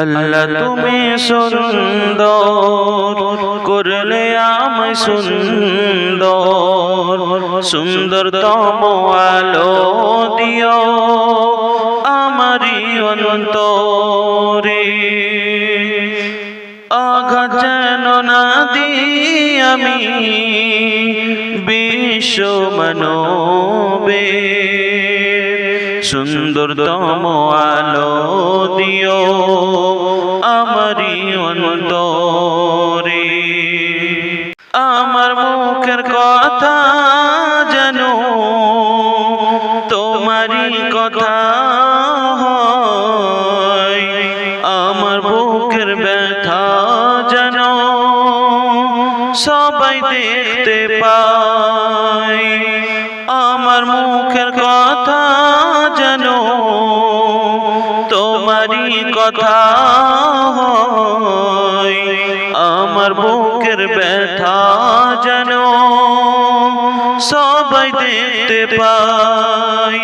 আল্লাহ তুমি সুন্দর, করলে আমায় সুন্দর, সুন্দরতম আলো দিও আমারি অন্তরে। আঘাত যেন না দিই আমি, বিশ্ব মানবে। সুন্দরতম আলো দিও আমারি অন্তরে। আমার মুখের কথা জানো, তোমারই কথা আমার বুকের ব্যথা জানো, সবাই দেখতে পায়। কথা আমার বুকের ব্যথা জানো সবাই দেখতে পাই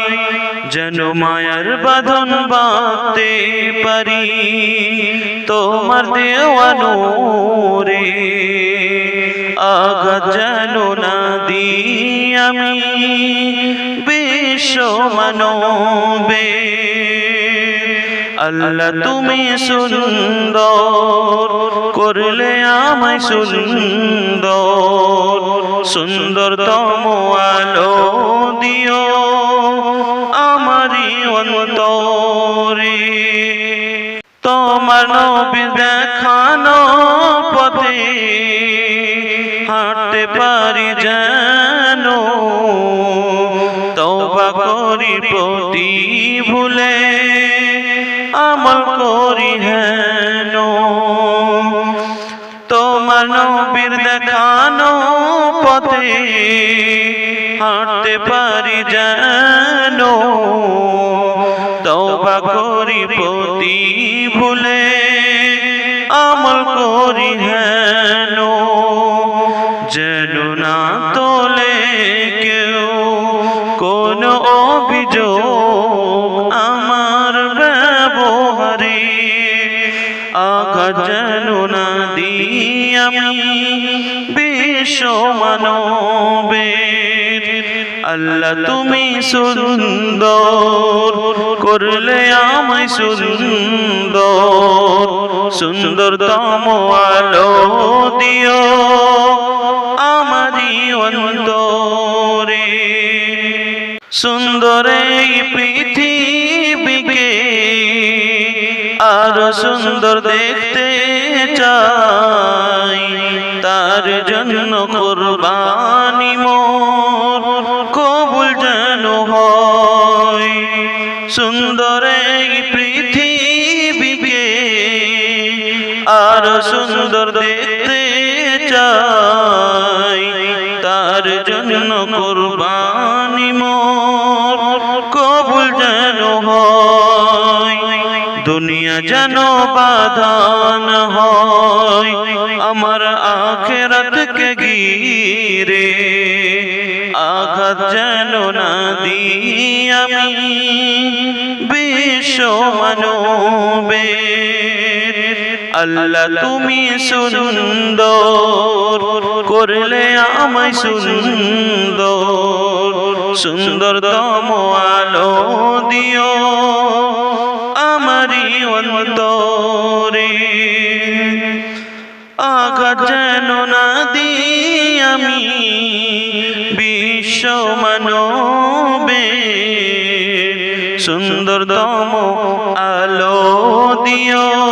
যেন মায়ার বাঁধন বাঁধতে পারি, তোমার দেওয়ানো রে আঘাত যেন না দি আমি, বিশ্ব মানবে। আল্লাহ তুমি সুন্দর করলে আমায় সুন্দর তম আলো দিও আমারি অন্তরে। তোমার নবী দেখানো পথে হাঁটতে পারি যেন, তওবা করি প্রতি ভুলে। আমল করি হেন। তোমার নবীর দেখানো পথে হাঁটতে পারি যেন। তওবা করি প্রতি ভুলে, আমল করি হেন। যেন না দিই আমি বিশ্ব মানবে আল্লাহ তুমি সুন্দর, করলে আমায় সুন্দর। সুন্দরতম আলো দিও আমারি অন্তরে। সুন্দর এই পৃথিবীকে আরও সুন্দর দেখতে চাই। তার জন্য কোরবানি মোর কবুল যেন হয়। সুন্দর এই পৃথিবীকে আরও সুন্দর দেখতে চাই। তার জন্য কোরবানি মোর যেন বাধান হয় আমার আখেরাতকে গিরে আঘাত যেন না দিই আমি বিশ্ব মানবে আল্লাহ তুমি সুন্দর করলে আমায় সুন্দর। সুন্দরতম আলো দিও। বিশ্ব মানবে সুন্দরতম আলো দিও।